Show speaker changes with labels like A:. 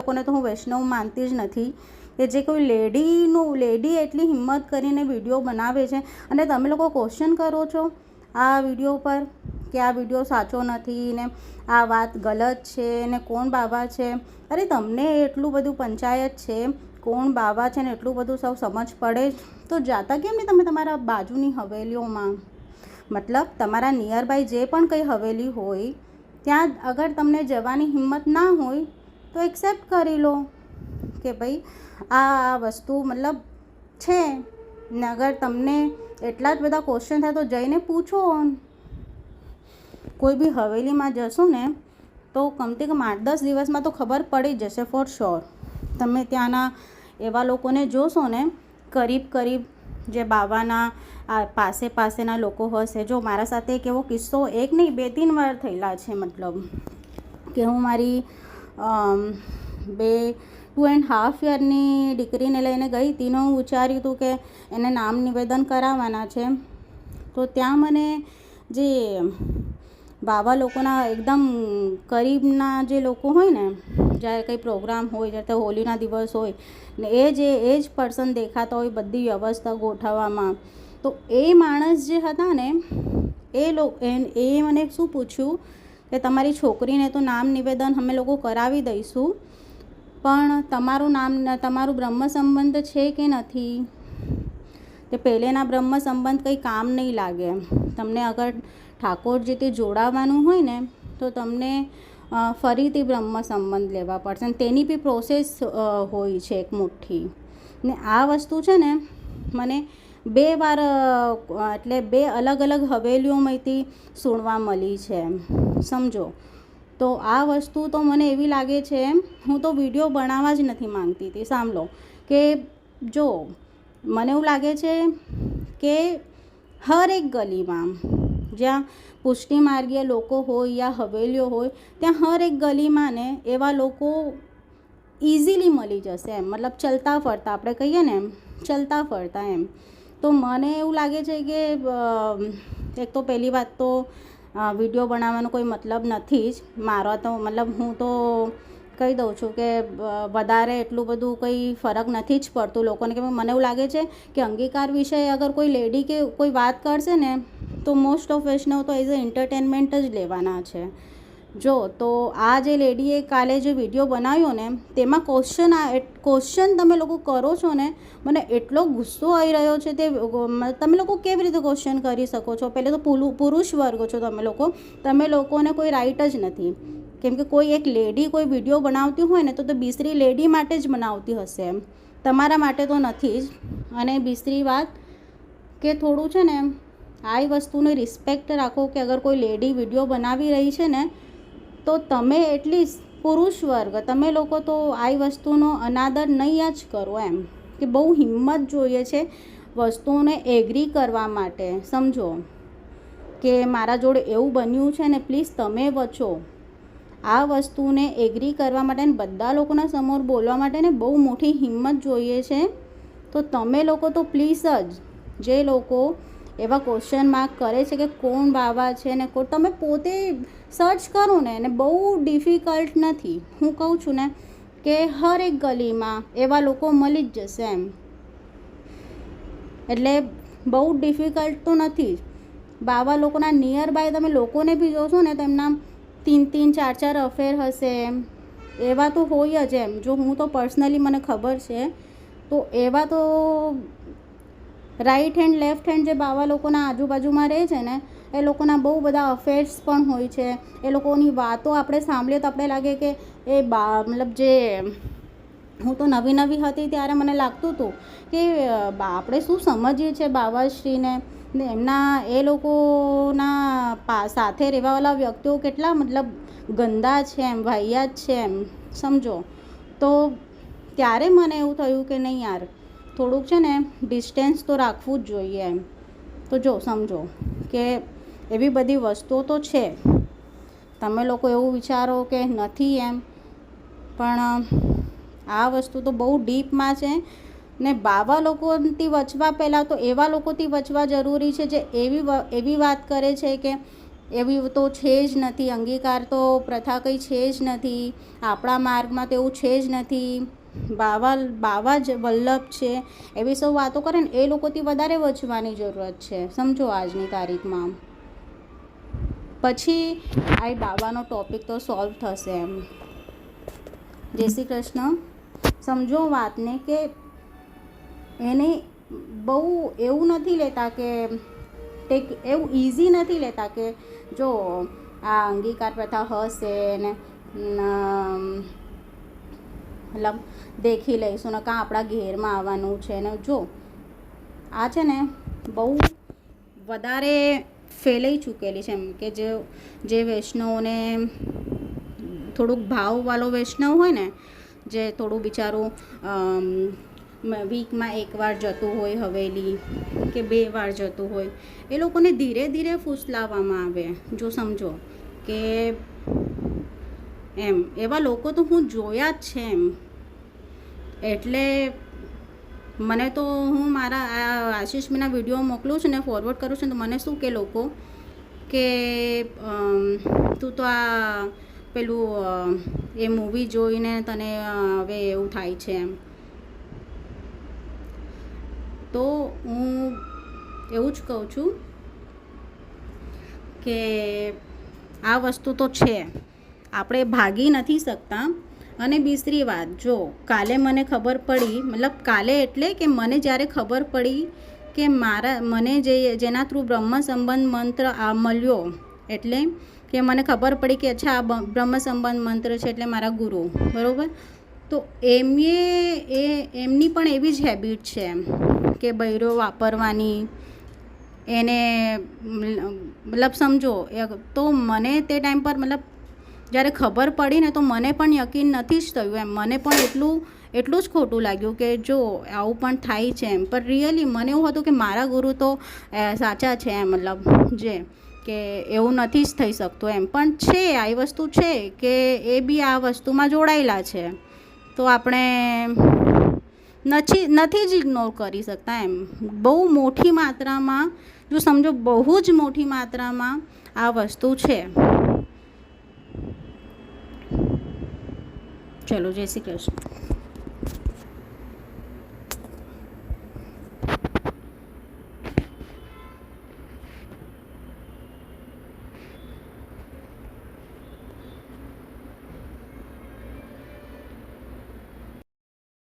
A: લોકોને તો હું વૈષ્ણવ માનતી જ નથી કે જે કોઈ લેડીનું, લેડી એટલી હિંમત કરીને વીડિયો બનાવે છે. અને તમે લોકો ક્વેશ્ચન કરો છો આ વીડિયો પર કે આ વીડિયો સાચો નથી ને આ વાત ગલત છે ને કોણ બાબા છે? અરે તમને એટલું બધું પંચાયત છે, કોણ બાબા છે ને એટલું બધું સૌ સમજ પડે તો જાતા કેમ નહીં તમે તમારા બાજુની હવેલીઓમાં? મતલબ તમારા નિયર બાય જે પણ કંઈ હવેલી હોય, ત્યાં અગર તમને જવાની હિંમત ના હોય તો એક્સેપ્ટ કરી લો કે ભાઈ આ વસ્તુ મતલબ છે. ને અગર તમને એટલા જ બધા ક્વેશ્ચન થાય તો જઈને પૂછો કોઈ બી હવેલીમાં જશો ને તો કમથી કમ આઠ દસ દિવસમાં તો ખબર પડી જશે ફોર શ્યોર તમે ત્યાંના એવા લોકોને જોશો ને કરીબ કરીબ જે બાવાના આ પાસે પાસેના લોકો હશે, જો મારા સાથે એક એવો કિસ્સો એક નહીં, બે, ત્રણ વાર થયેલા છે મતલબ કે હું મારી બે ટુ એન્ડ હાફ યરની દીકરીને લઈને ગઈ હતી હું વિચાર્યું હતું કે એને નામ નિવેદન કરાવવાના છે. તો ત્યાં મને જે બાવા લોકોના એકદમ કરીબના જે લોકો હોય ને, જ્યારે કંઈ પ્રોગ્રામ હોય, જ્યારે હોલીના દિવસ હોય, ને એ જે, એ જ પર્સન દેખાતા હોય બધી વ્યવસ્થા ગોઠવવામાં. તો એ માણસ જે હતા ને, એ લોકો એ મને શું પૂછ્યું? કે તમારી છોકરીને તો નામ નિવેદન અમે લોકો કરાવી દઈશું, પણ તમારું નામ તમારું બ્રહ્મ સંબંધ છે કે નથી? તે પહેલેના બ્રહ્મ સંબંધ કંઈ કામ નહીં લાગે. તમને અગર ઠાકોરજીથી જોડાવાનું હોય ને, તો તમને ફરીથી બ્રહ્મ સંબંધ લેવા પડશે. તેની બી પ્રોસેસ હોય છે એક મુઠ્ઠી. ને આ વસ્તુ છે ને, મને બે વાર એટલે બે અલગ અલગ હવેલીઓમાંથી સુણવા મળી છે સમજો? તો આ વસ્તુ તો મને એવી લાગે છે હું તો વીડિયો બનાવવા જ નથી માંગતી હતી. સાંભળો, કે જો, મને એવું લાગે છે કે હર એક ગલીમાં, જ્યાં પુષ્ટિ માર્ગીય લોકો હોય યા હવેલીઓ હોય, ત્યાં હર એક ગલીમાં ને એવા લોકો ઇઝીલી મળી જશે એમ. મતલબ ચલતા ફરતા, આપણે કહીએ ને એમ, ચલતા ફરતા એમ. તો મને એવું લાગે છે કે એક તો પહેલી વાત તો વીડિયો બનાવવાનો કોઈ મતલબ નથી જ. મારો તો મતલબ હું તો કહી દઉં છું કે વધારે એટલું બધું કંઈ ફરક નથી જ પડતું લોકોને. કે મને એવું લાગે છે કે અંગીકાર વિશે અગર કોઈ લેડી કે કોઈ વાત કરશે ને, તો મોસ્ટ ઓફ વૈષ્ણવ તો એઝ અ એન્ટરટેનમેન્ટ જ લેવાના છે. જો, તો આ જે લેડીએ કાલે જે વીડિયો બનાવ્યો ને, તેમાં ક્વેશ્ચન આ ક્વેશ્ચન તમે લોકો કરો છો ને, મને એટલો ગુસ્સો આવી રહ્યો છે તે તમે લોકો કેવી રીતે ક્વેશ્ચન કરી શકો છો? પહેલે તો પુરુ- પુરુષ વર્ગ છો તમે લોકો. તમે લોકોને કોઈ રાઈટ જ નથી. કેમ કે કોઈ એક લેડી કોઈ વીડિયો બનાવતી હોય ને, તો તો બીસરી લેડી માટે જ બનાવતી હશે એમ. તમારા માટે તો નથી જ. અને બીસરી વાત કે થોડું છે ને, આ વસ્તુને રિસ્પેક્ટ રાખો કે અગર કોઈ લેડી વીડિયો બનાવી રહી છે ને તો તમે એટલીસ્ટ પુરુષ વર્ગ, તમે લોકો તો આ વસ્તુનો અનાદર નહીં જ કરો એમ, કે બહુ હિંમત જોઈએ છે વસ્તુઓને એગ્રી કરવા માટે. સમજો? કે મારા જોડે એવું બન્યું છે ને પ્લીઝ તમે વચો. આ વસ્તુને એગ્રી કરવા માટે ને, બધા લોકોના સમોર બોલવા માટે ને, બહુ મોટી હિંમત જોઈએ છે. તો તમે લોકો તો પ્લીઝ જ, જે લોકો એવા ક્વેશ્ચન માર્ક કરે છે કે કોણ બાબા છે ને કોણ? તમે પોતે સર્ચ કરો ને, એને બહુ ડિફિકલ્ટ નથી. હું કહું છું ને કે હર એક ગલીમાં એવા લોકો મળી જ જશે એમ. એટલે બહુ ડિફિકલ્ટ તો નથી. જ બાવા લોકોના નિયર બાય તમે લોકોને બી જોશો ને તો એમના તીન તીન, ચાર ચાર અફેર હશે એમ. એવા તો હોય જ એમ. જો હું તો પર્સનલી મને ખબર છે, તો એવા તો રાઈટ હેન્ડ લેફ્ટ હેન્ડ જે બાવા લોકોના આજુબાજુમાં રહે છે ને, એ લોકોના બહુ બધા અફેર્સ પણ હોય છે. એ લોકોની વાતો આપણે સાંભળીએ તો આપણે લાગે કે એ બા, મતલબ જે હું તો નવી નવી હતી ત્યારે મને લાગતું હતું કે આપણે શું સમજીએ છીએ બાવાશ્રીને? ને એમના, એ લોકોના સાથે રહેવાવાળા વ્યક્તિઓ કેટલા મતલબ ગંદા છે એમ, વાહિયાત છે એમ, સમજો? તો ત્યારે મને એવું થયું કે નહીં યાર થોડુંક છે ને ડિસ્ટન્સ તો રાખવું જ જોઈએ એમ. તો જો, સમજો કે એવી બધી વસ્તુઓ તો છે. તમે લોકો એવું વિચારો કે નથી એમ, પણ આ વસ્તુ તો બહુ ડીપમાં છે ને બાવા લોકોથી વચવા પહેલાં તો એવા લોકોથી વચવા જરૂરી છે જે એવી એવી વાત કરે છે કે એવી તો છે જ નથી, અંગીકાર તો પ્રથા કંઈ છે જ નથી, આપણા માર્ગમાં તો એવું છે જ નથી. બાવા બાવા જ વલ્લભ છે, એવી સૌ વાતો કરે ને એ લોકોથી વધારે વચવાની જરૂરત છે. સમજો આજની તારીખમાં. પછી આ બાવાનો ટોપિક તો સોલ્વ થશે એમ. જય શ્રી કૃષ્ણ. સમજો વાતને કે એને બહુ એવું નથી લેતા કે ટેક, એવું ઇઝી નથી લેતા કે જો આ અંગીકાર પ્રથા હશે ન- મતલબ દેખી લઈશું ને કાં આપણા ઘેરમાં આવવાનું છે ને જો. આ છે ને બહુ વધારે ફેલાઈ ચૂકેલી છે એમ કે જે જે વૈષ્ણવોને થોડુંક ભાવવાળો વૈષ્ણવ હોય ને, જે થોડું બિચારું વીકમાં એકવાર જતું હોય હવેલી કે બે વાર જતું હોય, એ લોકોને ધીરે ધીરે ફૂસલાવવામાં આવે. જો સમજો કે એમ. એવા લોકો તો હું જોયા જ છે એમ. એટલે મને તો હું મારા આ આશીષ વીડિયો મોકલું છું ને ફોરવર્ડ કરું છું તો મને શું કે લોકો કે તું તો આ પેલું એ મૂવી જોઈને તને હવે એવું થાય છે એમ. તો હું એવું જ કહું છું કે આ વસ્તુ તો છે. આપણે ભાગી નથી શકતા. અને બીસરી વાત, જો કાલે મને ખબર પડી, મતલબ કાલે એટલે કે મને જ્યારે ખબર પડી કે મારા, મને જે, જેના થ્રુ બ્રહ્મ સંબંધ મંત્ર આ મળ્યો એટલે કે મને ખબર પડી કે અચ્છા, આ બ્રહ્મ સંબંધ મંત્ર છે એટલે મારા ગુરુ, બરાબર? તો એમને એ, એમની પણ એવી જ હેબિટ છે કે બૈરો વાપરવાની. એને, મતલબ સમજો તો મને તે ટાઈમ પર મતલબ જ્યારે ખબર પડી ને તો મને પણ યકીન નથી જ થયું એમ. મને પણ એટલું એટલું જ ખોટું લાગ્યું કે જો આવું પણ થાય છે એમ. પણ રિયલી મને એવું હતું કે મારા ગુરુ તો સાચા છે એમ, મતલબ જે, કે એવું નથી જ થઈ શકતું એમ. પણ છે, આ વસ્તુ છે કે એ બી આ વસ્તુમાં જોડાયેલા છે. તો આપણે નથી નથી જ ઇગ્નોર કરી શકતા એમ. બહુ મોટી માત્રામાં, જો સમજો બહુ જ મોટી માત્રામાં આ વસ્તુ છે. ચલો જય શ્રી કૃષ્ણ.